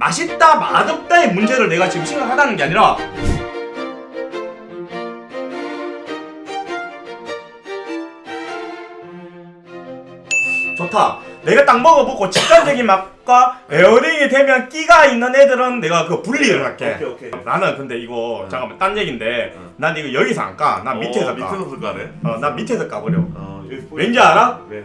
맛있다 맛없다의 문제를 내가 지금 생각하다는 게 아니라 좋다. 내가 딱 먹어보고 직관적인 맛과 에어링이 되면 끼가 있는 애들은 내가 그 분리를 할게. 오케이 오케이. 나는 근데 이거 응. 잠깐만 딴 얘긴데 응. 난 이거 여기서 안 까. 난 밑에서 어, 까. 밑에서 까네. 어, 난 밑에서 까버려. 어, 여기 왠지 알아? 네.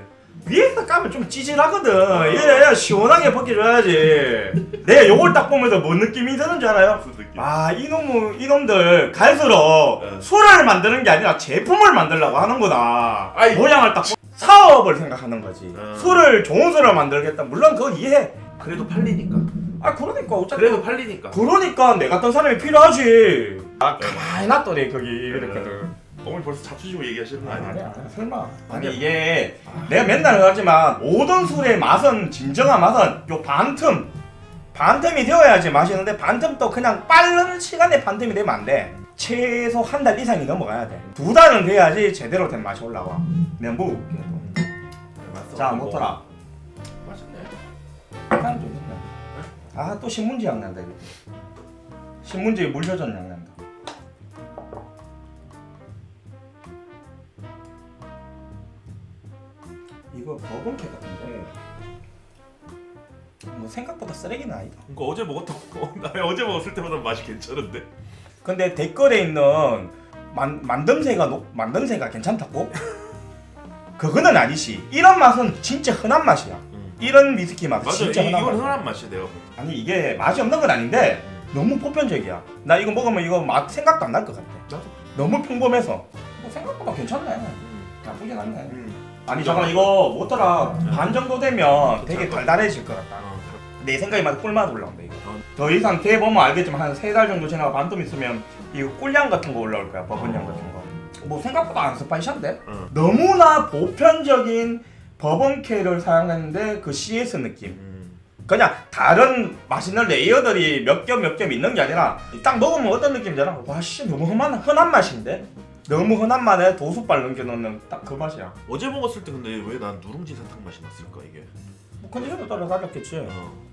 위에서 까면 좀 찌질하거든. 얘 시원하게 벗겨줘야지. 내가 요걸 딱 보면서 뭔 느낌이 드는 줄 알아요? 무슨 느낌? 아 이놈의 이놈들 갈수록 네. 술을 만드는 게 아니라 제품을 만들려고 하는구나. 아이. 모양을 딱 보- 사업을 생각하는 거지. 네. 술을 좋은 술을 만들겠다. 물론 그건 이해해. 그래도 팔리니까. 아 그러니까 어차피 그래도 팔리니까. 그러니까 내 같은 사람이 필요하지. 아 가만히 놨더니 거기 이렇게들. 어머니 벌써 자초지고 얘기하시는 거 아니 아니야? 아니야 설마. 아니 아니야. 이게 내가 맨날 하지만 모든 술의 맛은 진정한 맛은 요 반틈 반틈이 되어야지 맛있는데 반틈도 그냥 빠른 시간에 반틈이 되면 안 돼. 최소 한 달 이상이 넘어가야 돼. 두 달은 돼야지 제대로 된 맛이 올라와. 내가 먹어볼게. 또. 네, 맞어. 자 모터라. 맛있네. 향좀 있네. 아또 신문지 향 난다 이거. 신문지에 물 젖은 향 이거 버번캐 같은데. 뭐 생각보다 쓰레기는 아니다. 그거 어제 먹었던 거. 나 어제 먹었을 때보다 맛이 괜찮은데. 근데 댓글에 있는 만, 만듦새가 녹, 만듦새가 괜찮다고? 그거는 아니지. 이런 맛은 진짜 흔한 맛이야. 이런 위스키 맛은 맞아. 이, 진짜 흔한 이건 맛이야. 흔한 맛이야 내가. 아니 이게 맛이 없는 건 아닌데 너무 보편적이야. 나 이거 먹으면 이거 맛 생각도 안 날 것 같아. 나도. 너무 평범해서. 뭐 생각보다 괜찮네. 음. 나쁘진 않네. 음. 아니 잠깐 이거 뭐더라 음. 반 정도 되면 되게 달달해질 것 같다. 어, 내 생각에 맞아 꿀맛 올라온다 이거. 어. 더 이상 돼 보면 알겠지만 한 세 달 정도 지나가 반쯤 있으면 이거 꿀향 같은 거 올라올 거야 버번향 어. 같은 거. 뭐 생각보다 안 스파이시한데? 어. 너무나 보편적인 버번캐를 사용했는데 그 CS 느낌. 음. 그냥 다른 맛있는 레이어들이 몇 겹 몇 겹 있는 게 아니라 딱 먹으면 어떤 느낌인지 알아? 와씨 너무 흔한, 흔한 맛인데? 너무 흔한 맛에 도수발 넘겨놓는 딱 그 맛이야 어제 먹었을 때 근데 왜 난 누룽지 사탕 맛이 났을까 이게? 뭐 컨디션에 따라 다르겠지 어.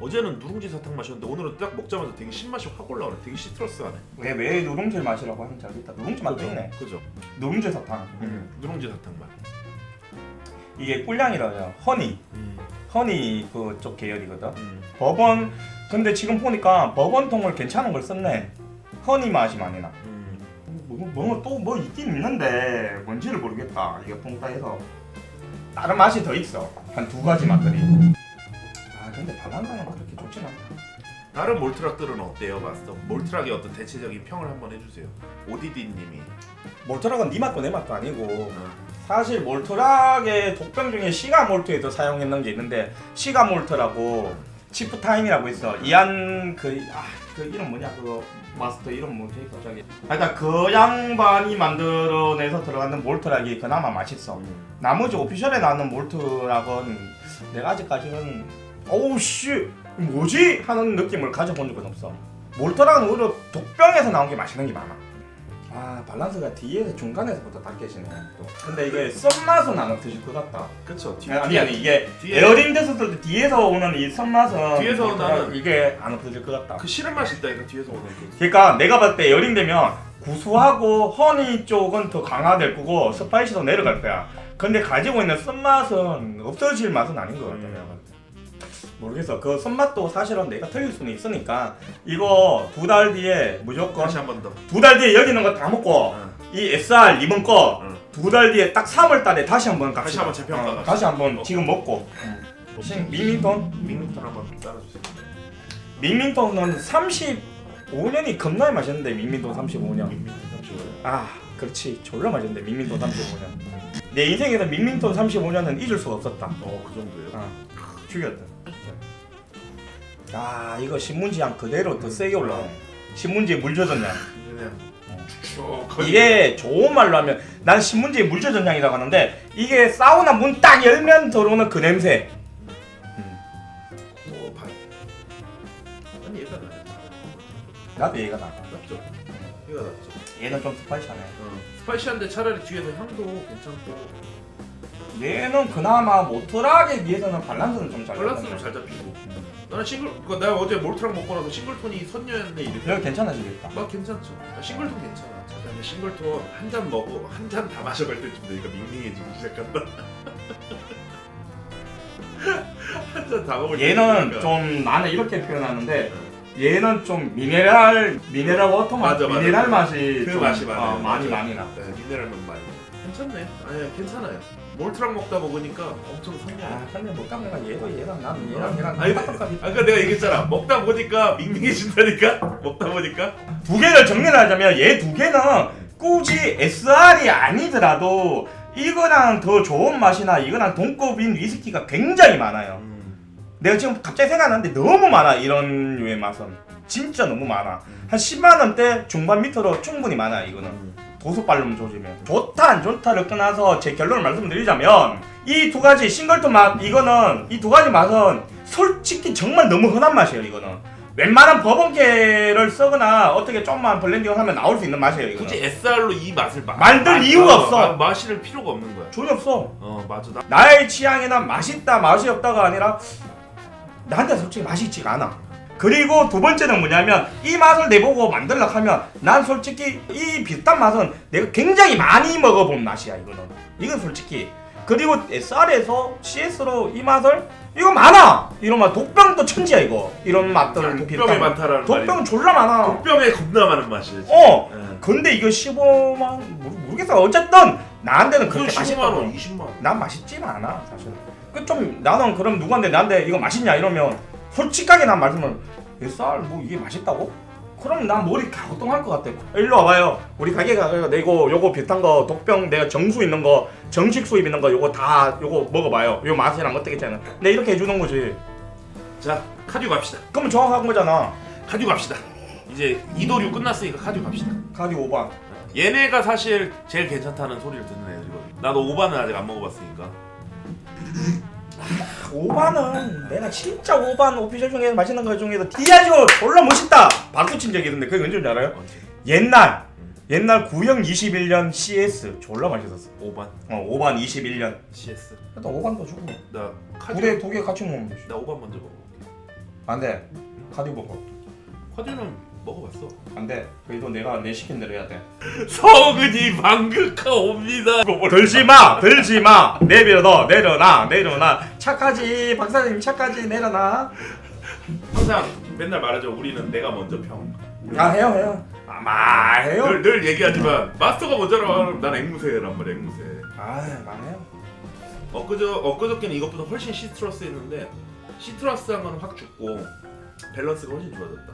어제는 누룽지 사탕 맛이었는데 오늘은 딱 먹자마자 되게 신맛이 확 올라오네. 되게 시트러스하네. 왜, 왜 누룽지 맛이라고 하는지 알겠다 누룽지 맛도 있네 그죠? 누룽지 사탕 음. 누룽지 사탕 맛. 이게 꿀향이라요 허니 음. 허니 그쪽 계열이거든 음. 버번 근데 지금 보니까 버번통을 괜찮은 걸 썼네 허니 맛이 많이 나 음. 뭐또뭐 있긴 있는데 뭔지를 모르겠다 이거 통따에서 다른 맛이 더 있어 한 두 가지 맛들이 아 근데 발란다는 그렇게 좋진 않다 다른 몰트락들은 어때요, 마스터? 몰트락의 어떤 대체적인 평을 한번 해주세요. 오디디님이. 몰트락은 네 맛도 내 맛도 아니고 어. 사실 몰트락의 독병 중에 시가 몰트에도 사용했는 게 있는데 시가 몰트라고 치프 타임이라고 있어. 이안 그, 아, 그 이름 뭐냐? 그거 마스터 이름 뭐지? 갑자기. 하여튼 그 양반이 만들어내서 들어가는 몰트락이 그나마 맛있어. 음. 나머지 오피셜에 나오는 몰트락은 내가 아직까지는 어우 씨 뭐지? 하는 느낌을 가져본 적은 없어. 몰트락은 오히려 독병에서 나온 게 맛있는 게 많아 아 밸런스가 뒤에서 중간에서부터 다 깨지네 또. 근데 이게 썸맛은 안 없으실 것 같다 그쵸. 뒤, 아니 아니 이게 뒤에- 에어링 됐었을 때 뒤에서 오는 이 썸맛은 뒤에서 몰트락 나는- 이게 안 없어질 것 같다 그 싫은 맛이 있다니까 뒤에서 오는 그. 그러니까 내가 봤을 때 에어링 되면 구수하고 허니 쪽은 더 강화될 거고 스파이시도 내려갈 거야. 근데 가지고 있는 쓴맛은 없어질 맛은 아닌 것 같아. 음. 내가 봤을 때. 모르겠어. 그 쓴맛도 사실은 내가 틀릴 수는 있으니까 이거 두 달 뒤에 무조건 다시 한 번 더. 두 달 뒤에 여기 있는 거 다 먹고 어. 이 SR 이번 거 어. 두달 뒤에 딱 3월 달에 다시 한번 갑시다. 다시 한번 재평가 어, 갑시다. 다시 한번 어. 지금 먹고. 신 밍밍톤? 밍밍턴 한번 따라주세요. 밍밍톤은 35년이 겁나 맛있는데 밍밍톤 35년. 밍밍턴 잠시만요. 아 그렇지 졸라 맛있는데 밍밍톤 35년 내 인생에서 밍밍톤 35년은 잊을 수가 없었다 어, 그 정도예요. 아 죽였다 아 이거 신문지 향 그대로 더 세게 올라오네 신문지에 물 젖은 향 그냥 이게 좋은 말로 하면 난 신문지에 물 젖은 향이라고 하는데 이게 사우나 문 딱 열면 들어오는 그 냄새 음, 어, 반. 아니 얘가 나. 나도 얘가 나 낫죠. 얘가 낫죠. 얘는 좀 스파이시하네 어. 스파이시한데 차라리 뒤에서 향도 괜찮고 얘는 그나마 모트락에 비해서는 밸런스는 좀잘 밸런스는 잘 잡히고. 나는 싱글 그러니까 내가 어제 몰트랑 먹고 나서 싱글톤이 선녀였네 이렇게 이거 괜찮아지겠다. 막 괜찮죠 아, 싱글톤 괜찮아 잠깐만 싱글톤 한 잔 먹어 한잔 다 마셔갈 때쯤 되니까 밍밍해지기 시작한다 한 잔 다 먹을 얘는. 좀 나는 이렇게 표현하는데 얘는 좀 미네랄 미네랄 워터 맛, 맞아, 맞아. 미네랄 맛이 그 좀, 맛이 많아요. 어, 많이 맞아. 많이 나. 네, 미네랄만 많이 괜찮네 아니 괜찮아요 몰트랑 먹다 먹으니까 엄청 선녀야 아 근데 못 가면 얘도 얘랑 나는 얘랑 얘랑 아니, 똑같아. 아까 내가 얘기했잖아. 먹다 보니까 밍밍해진다니까? 먹다 보니까? 두 개를 정리를 하자면 얘 두 개는 굳이 SR이 아니더라도 이거랑 더 좋은 맛이나 이거랑 동급인 위스키가 굉장히 많아요. 내가 지금 갑자기 생각나는데 너무 많아 이런 류의 맛은. 진짜 너무 많아. 한 10만 원대 중반 밑으로 충분히 많아 이거는. 빨르면 조지면 좋다 안 좋다를 떠나서 제 결론을 말씀드리자면 이 두 가지 싱글톤 맛 이거는 이 두 가지 맛은 솔직히 정말 너무 흔한 맛이에요 이거는. 웬만한 버번캐를 쓰거나 어떻게 좀만 블렌딩을 하면 나올 수 있는 맛이에요 이거는. 굳이 SR로 이 맛을 마, 만들 마- 이유가 어, 없어. 마, 마실 필요가 없는 거야. 전혀 없어. 어 맞아. 나 나의 취향이나 맛있다 맛이 없다가 아니라 나한테 솔직히 맛이 있지가 않아 그리고 두 번째는 뭐냐면 이 맛을 내보고 만들려 하면 난 솔직히 이 비슷한 맛은 내가 굉장히 많이 먹어본 맛이야 이거는. 이건 솔직히. 그리고 SR에서 CS로 이 맛을 이거 많아! 이런 맛 독병도 천지야 이거. 이런 맛들은 독병에 비슷한 거. 많다라는 독병 졸라 많아. 독병에 겁나 많은 맛이지. 어! 예. 근데 이거 15만 모르, 모르겠어. 어쨌든 나한테는 그 그렇게 15만 맛있다고. 원 20만 원. 난 맛있지는 않아 사실. 그 좀 나는 그럼 누구한테 나한테 이거 맛있냐 이러면 솔직하게 난 말씀을 쌀뭐 이게 맛있다고? 그럼 난 머리 갸우뚱할 것 같아 일로 와봐요. 우리 가게 가서 내고 요거 비슷한 거 독병 내가 정수 있는 거 정식 수입 있는 거 요거 다 요거 먹어봐요. 요 맛이랑 어떻게 되나 내 이렇게 해주는 거지. 자 카디오 갑시다. 그러면 정확한 거잖아. 카디오 갑시다. 이제 이도류 끝났으니까 카디오 갑시다. 카디 5반. 얘네가 사실 제일 괜찮다는 소리를 듣는 애들이거든. 나도 5반은 아직 안 먹어봤으니까 5반은 내가 진짜 5반 오피셜 중에 맛있는 거 중에서 디아지오 졸라 멋있다. 박수 친 적이 있는데 그게 언제인지 알아요? 옛날 옛날 구형 21년 CS 졸라 맛있었어. 5반. 어 5반 21년. CS 일단 5반도 주고. 나 카디오. 두개 두 개 같이 먹으면 되지. 나 5반 먼저 먹어볼게 안돼. 카디 먹어. 카디오는 먹어봤어. 안 돼. 그래도 내가 내 시킨 대로 해야 돼. 성은이 방극하 옵니다. 들지 마! 들지 마! 내려놔 내려놔! 내려놔! 착하지! 박사님 착하지 내려놔! 항상 맨날 말하죠. 우리는 내가 먼저 평. 아 해요 해요. 아마 해요? 늘, 늘 얘기하지만 마스터가 먼저라고 하면 난 앵무새란 말이야 앵무새. 아 말해요? 엊그저, 엊그저께는 이것보다 훨씬 시트러스 했는데 시트러스한 건 확 죽고 밸런스가 훨씬 좋아졌다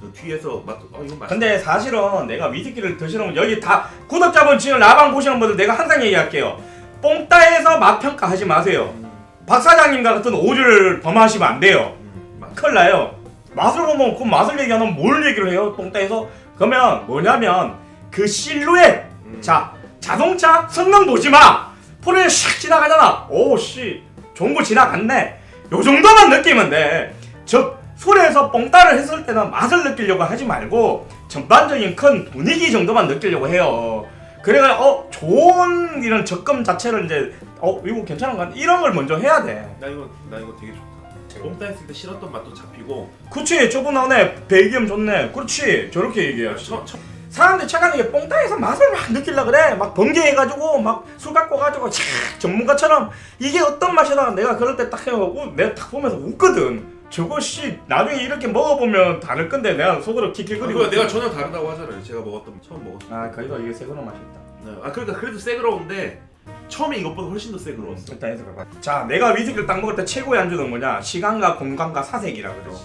그 뒤에서 맛, 어 이건 맛있다. 근데 사실은 내가 위스키를 드시는 분 여기 다 구독자분 지금 라방 보시는 분들 내가 항상 얘기할게요. 뽕따에서 맛 평가 하지 마세요. 음, 박 사장님 같은 오류를 범하시면 안 돼요. 음, 맛. 큰일 나요. 맛을 보면 그 맛을 얘기하면 뭘 얘기를 해요 뽕따에서? 그러면 뭐냐면 그 실루엣. 음. 자 자동차 성능 보지 마. 포를 샥 지나가잖아. 오씨. 거 지나갔네. 요 정도만 느끼면 돼 즉 술에서 뽕따를 했을 때는 맛을 느끼려고 하지 말고 전반적인 큰 분위기 정도만 느끼려고 해요. 그래가 어 좋은 이런 접근 자체를 이제 어 이거 괜찮은 거 같아 이런 걸 먼저 해야 돼. 나 이거 나 이거 되게 좋다. 뽕따 했을 때 싫었던 맛도 잡히고. 그렇지 저분 나오네. 배기음 좋네. 그렇지. 저렇게 얘기해야지. 처, 처, 사람들이 착각하는 게 뽕따에서 맛을 막 느끼려 그래. 막 번개해가지고 막 술 갖고 가지고 촥 전문가처럼. 이게 어떤 맛이다 내가 그럴 때딱 우, 내가 딱 보면서 웃거든 저거 씨 나중에 이렇게 먹어보면 다를 건데 내가 속으로 킥킥거리고 그리고. 내가 전혀 다르다고 하잖아요. 제가 먹었던 처음 먹었을 때. 아 거기가 이게 새거로 맛있다. 네. 아 그러니까 그래도 새그러운데 처음에 이것보다 훨씬 더 새그러웠어. 일단 해서 봐봐. 자 내가 위스키를 딱 먹을 때 최고의 안주는 뭐냐? 시간과 공간과 사색이라 그러지.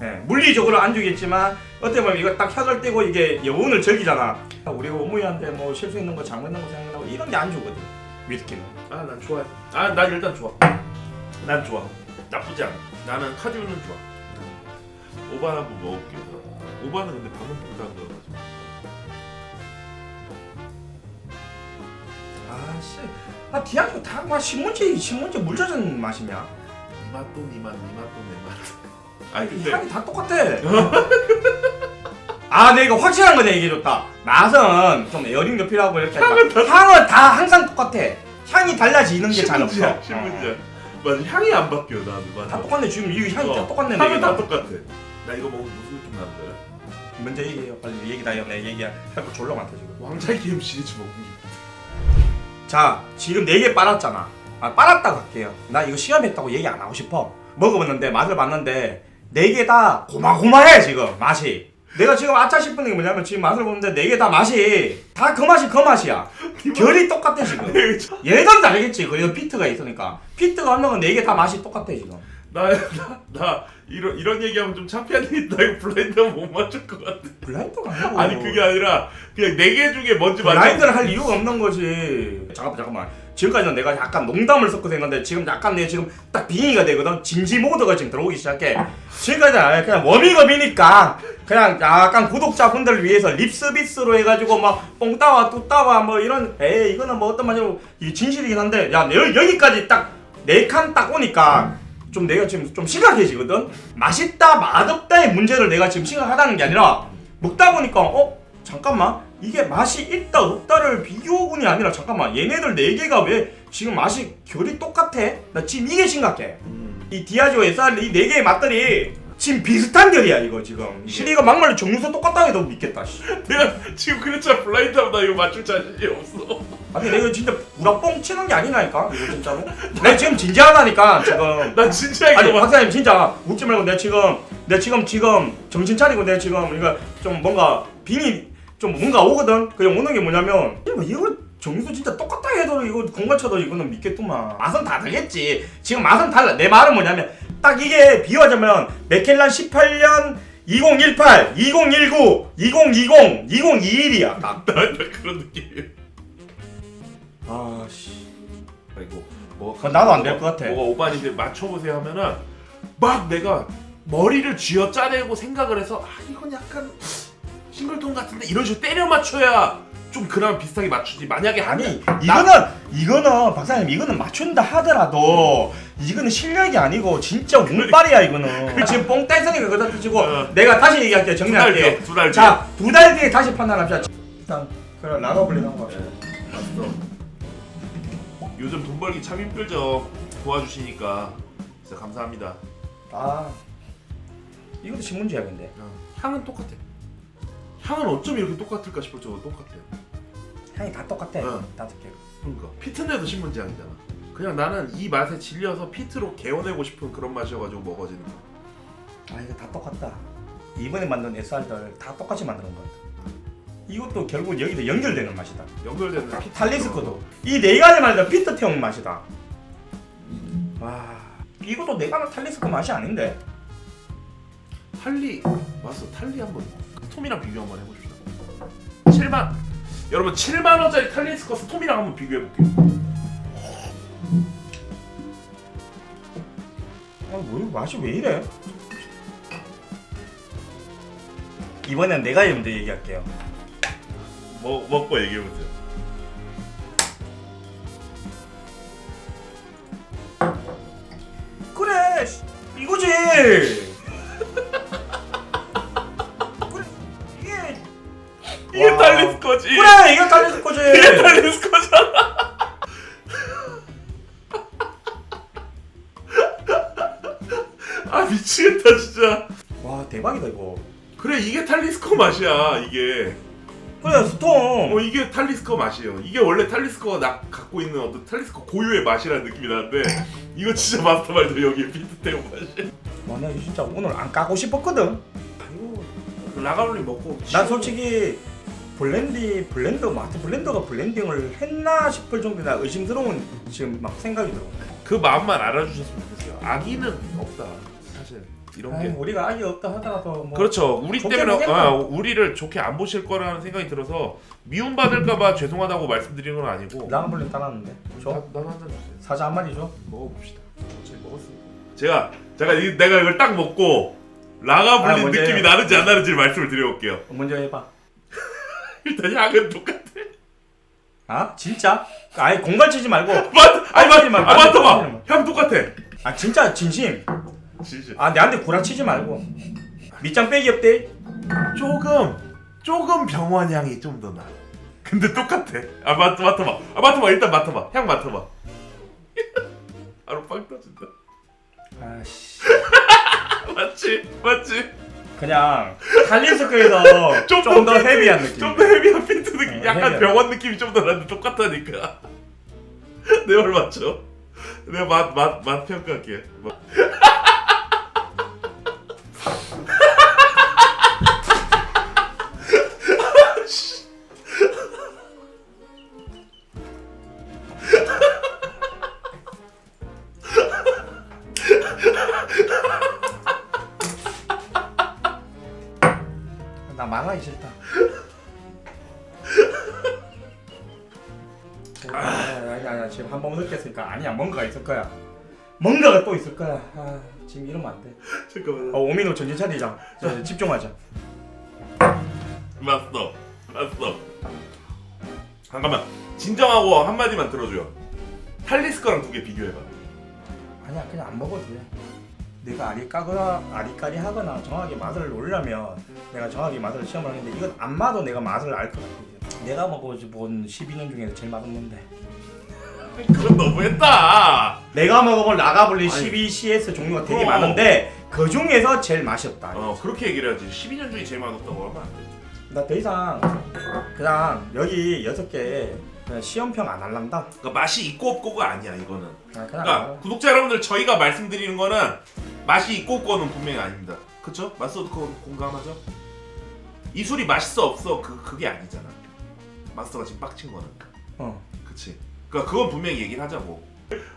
예, 물리적으로 안주겠지만 어떻게 보면 이거 딱 혀를 떼고 이게 여운을 즐기잖아. 우리 어머니한테 뭐 실수 있는 거 잘못 있는 거 생각나고 이런 게 안주거든 위스키는. 아난 좋아해. 아난 일단 좋아. 난 좋아. 나쁘지 않아 나는 카디오는 좋아. 오반 한번 먹어볼게 오반은 근데 방금 불단 거가지고. 아씨. 아 디아고 다막 신문지 신문지 물 젖은 맛이냐? 이 맛도 니 맛, 니 맛도 내 맛. 아니 이 근데 향이 다 똑같아. 아 내가 확실한 거 내가 얘기해줬다. 맛은 좀 에어링 도 필요하고 이렇게 향은 다- 향은 다 항상 똑같아. 향이 달라지는 게 잘 없어 신문지야 신문지야 맞아. 향이 안 바뀌어 나는 맞아. 다 똑같네. 지금 이 향이 어, 다 똑같네 향은 다 내가. 똑같아. 나 이거 먹으면 무슨 느낌 나는 거야? 먼저 얘기해요 빨리 얘기 다 해요 내 얘기 할거 졸라 많다 지금. 왕자의 게임 시리즈 먹는 게. 자 지금 4개 빨았잖아. 아 빨았다고 할게요. 나 이거 시험했다고 얘기 안 하고 싶어. 먹어봤는데 맛을 봤는데 4개 다 고마고마해 지금 맛이 내가 지금 아차 싶은 게 뭐냐면 지금 맛을 보는데 4개 다 맛이 다 그 맛이 그 맛이야. 결이 똑같아 지금. 얘들은 다르겠지? 그래도 피트가 있으니까. 피트가 한 명은 4개 다 맛이 똑같아 지금. 나, 나, 나 이런 이런 얘기하면 좀 창피한 일 있다. 이거 블라인드 못 맞출 것 같아. 블라인드가 아니고 아니 그게 아니라 그냥 네 개 중에 뭔지 맞춰. 블라인드를 할 이유가 없는 거지. 잠깐만 잠깐만. 지금까지는 내가 약간 농담을 섞어서 했는데 지금 약간 내 지금 딱 빙의가 되거든. 진지 모드가 지금 들어오기 시작해. 지금까지는 아예 그냥 워밍업이니까 그냥 약간 구독자분들을 위해서 립 서비스로 해가지고 막 뽕따와 뚜따와 뭐 이런 에이 이거는 뭐 어떤 말이고 진실이긴 한데 야 내, 여기까지 딱 네 칸 딱 오니까 좀 내가 지금 좀 심각해지거든. 맛있다 맛없다의 문제를 내가 지금 심각하다는 게 아니라 먹다 보니까 어 잠깐만 이게 맛이 있다 없다를 비교군이 아니라 잠깐만 얘네들 네 개가 왜 지금 맛이 결이 똑같아? 나 지금 이게 심각해. 음. 이 디아지오 SR 이네 개의 맛들이 지금 비슷한 결이야 이거 지금. 시리가 막말로 정유서 똑같다 해도 믿겠다. 씨. 내가 지금 그랬잖아 블라인드 하면 나 이거 맞출 자신이 없어. 아니 내가 진짜 구라뻥 치는 게 아니라니까 이거 진짜로. 내가 지금 진지하다니까 지금. 나 진지하게 아니 맞. 박사님 진짜 웃지 말고 내가 지금 내가 지금 지금 정신 차리고 내가 지금 이거 좀 뭔가 빙이 좀 뭔가 오거든 그냥 오는 게 뭐냐면 이거 이거 정수 진짜 똑같다 해도 이거 공간 쳐도 이거는 믿겠구만 맛은 다르겠지 지금 맛은 달라 내 말은 뭐냐면 딱 이게 비유하자면 맥켈란 18년 2018, 2019, 2020, 2021이야 딱. 그런 느낌. 아씨. 아이고 뭐 그건 나도 안 될 것 같아. 뭐가 오빠한테 맞춰보세요 하면은 막 내가 머리를 쥐어 짜내고 생각을 해서 아 이건 약간 싱글톤 같은데 이런 식으로 때려 맞춰야 좀 그나마 비슷하게 맞추지. 만약에 아니 한 이거는 이거는 박사님 이거는 맞춘다 하더라도 이거는 실력이 아니고 진짜 운빨이야 이거는. 지금 뽕 떼서니까 그다 드시고 어. 내가 다시 얘기할게요 두달 정리할게요. 뒤에 두달 뒤에. 자 두 달 뒤에 다시 판단합시다. 일단 그래 나가버리는 거 같아 맞어. 요즘 돈 벌기 참 힘들죠. 도와주시니까. 진짜 감사합니다. 아 이것도 신문지야 근데. 향은 똑같아. 향은 어쩜 이렇게 똑같을까 싶을 정도로 똑같아요 향이 다 똑같아. 어. 다섯 개 그러니까. 피트인데도 신문지 향이잖아. 그냥 나는 이 맛에 질려서 피트로 개어내고 싶은 그런 맛이어가지고 먹어지는 거야. 아 이거 다 똑같다. 이번에 만든 SR들 다 똑같이 만드는 거 같아. 이것도 결국 여기도 연결되는 맛이다. 연결되는 피트 탈리스코도. 이 네 가지 말다 피트 태운 맛이다. 와. 이것도 내가 탈리스코 맛이 아닌데. 탈리 맞어 탈리 한번 스톰이랑 비교 한번 해보십시오. 7만 여러분 7만 원짜리 탈리스커 스톰이랑 한번 비교해 볼게요 아 뭐 맛이 왜 이래? 이번엔 내가 먼저 얘기할게요. 뭐, 먹고 얘기해 보세요 와. 탈리스커지 그래 이게 탈리스코지. 이게 탈리스커잖아 아 미치겠다 진짜 와 대박이다 이거. 그래 이게 탈리스커 맛이야 이게 그래 스톰. 어 이게 탈리스커 맛이에요 이게 원래 탈리스커가 나 갖고 있는 어떤 탈리스커 고유의 맛이라는 느낌이 나는데 이거 진짜 마스터말도 여기에 비트태운 맛이 와나 이거 진짜 오늘 안 까고 싶었거든. 아이고 라가롤리 먹고 난 솔직히 블렌디 블렌더 마스터 블렌더가 블렌딩을 했나 싶을 정도로 나 의심스러운 지금 막 생각이 들어. 그 마음만 알아주셨으면 좋겠어요 아기는 없다 사실 이런 게 아이, 우리가 아기 없다 하더라도 뭐 그렇죠. 우리 좋게 때문에 보겠다. 어, 우리를 좋게 안 보실 거라는 생각이 들어서 미움 받을까봐 죄송하다고 말씀드리는 건 아니고. 라가블린 따랐는데 나, 줘 나도 한잔 주세요. 사자 한 마리 줘. 먹어봅시다. 어차피 먹었으니까. 제가 제가 이, 내가 이걸 딱 먹고 라가 아, 느낌이. 나는지 안 나는지 말씀을 드려볼게요. 먼저 해봐. 일단 향은 똑같아. 아 진짜? 아예 공갈 치지 말고. 맞, 아니 맞, 마, 아 맡아봐. 마. 향 똑같아. 아 진짜 진심. 진짜. 아 내한테 구라치지 말고. 밑장 빼기 없대. 조금 조금 병원 향이 좀 더 나. 근데 똑같아. 아 맡, 맡아봐. 아 맡아봐. 일단 맡아봐. 향 맡아봐. 바로 빵 터진다. 아씨 맞지? 맞지? 그냥 탈리스크에서 좀더 헤비한 느낌 좀 더 헤비한 핀트 느낌. 어, 약간 헤비한. 병원 느낌이 좀 더 나는데 똑같다니까. 내말 맞죠? 내가 맛맛맛 평가할게. 뭐. 뭔가가 또 있을 거야 아, 지금 이러면 안 돼 잠깐만. 어, 오민호 정신 차리자 저, 집중하자 맞어. 맞어. 잠깐만. 진정하고 한 마디만 들어줘요. 탈리스커랑 두 개 비교해봐. 아니야 그냥 안 먹어도 돼 내가 아리 까거나 아리까리 하거나 정확하게 맛을 놀려면 내가 정확하게 맛을 시험을 하는데 이건 안 봐도 내가 맛을 알 것 같아 내가 먹어본 12년 중에서 제일 맛없는데 그건 너무했다. 내가 먹어본 라가블리 아니. 12CS 종류가 되게 어. 많은데 그 중에서 제일 맛이 없다 어 그렇게 얘기를 해야지. 12년 중에 제일 맛없다고 하면 안 돼. 나 더 이상 그냥 여기 여섯 개 그냥 시험평 안 할란다 그러니까 맛이 있고 없고가 아니야 이거는. 아, 그냥 그러니까 안 구독자 여러분들 저희가 말씀드리는 거는 맛이 있고 없고는 분명히 아닙니다. 그쵸? 마스터도 그거 공감하죠? 이 술이 맛있어 없어 그 그게 아니잖아. 마스터가 지금 빡친 거는. 어. 그치. 그러니까 그건 분명히 얘기를 하자고.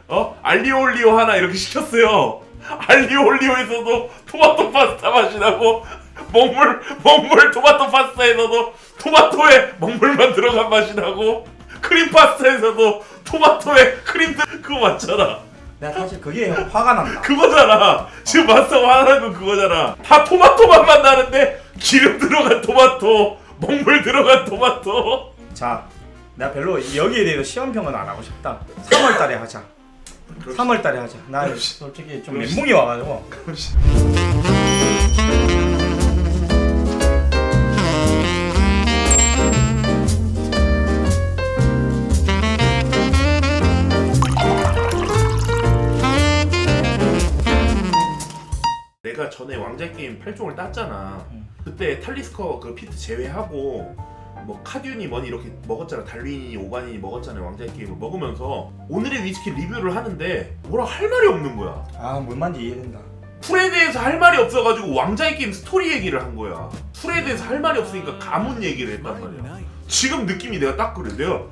어? 알리올리오 하나 이렇게 시켰어요. 알리올리오에서도 토마토 파스타 맛이 나고 먹물 먹물 토마토 파스타에서도 토마토에 먹물만 들어간 맛이 나고 크림 파스타에서도 토마토에 크림 들 그거 맞잖아. 내가 사실 그게 화가 난다 그거잖아. 지금 마스터가 하는 건 그거잖아. 다 토마토 맛만 나는데 기름 들어간 토마토, 먹물 들어간 토마토. 자, 내가 별로 여기에 대해서 시험평은 안 하고 싶다. 3월 달에 하자. 3월 달에 하자. 나. 솔직히 좀. 멘붕이 와가지고. 내가 전에 왕자 게임 8종을 땄잖아. 음. 그때 탈리스커 그 피트 제외하고 뭐 카듀니 뭐니 이렇게 먹었잖아. 달윈이 오가니 먹었잖아. 왕자 게임을 먹으면서 오늘의 위스키 리뷰를 하는데 뭐라 할 말이 없는 거야. 아, 뭔 말인지 이해된다. 풀에 대해서 할 말이 없어가지고 왕자의 게임 스토리 얘기를 한 거야. 풀에 대해서 할 말이 없으니까 가문 얘기를 했단 말이야. 지금 느낌이 내가 딱 그래. 내가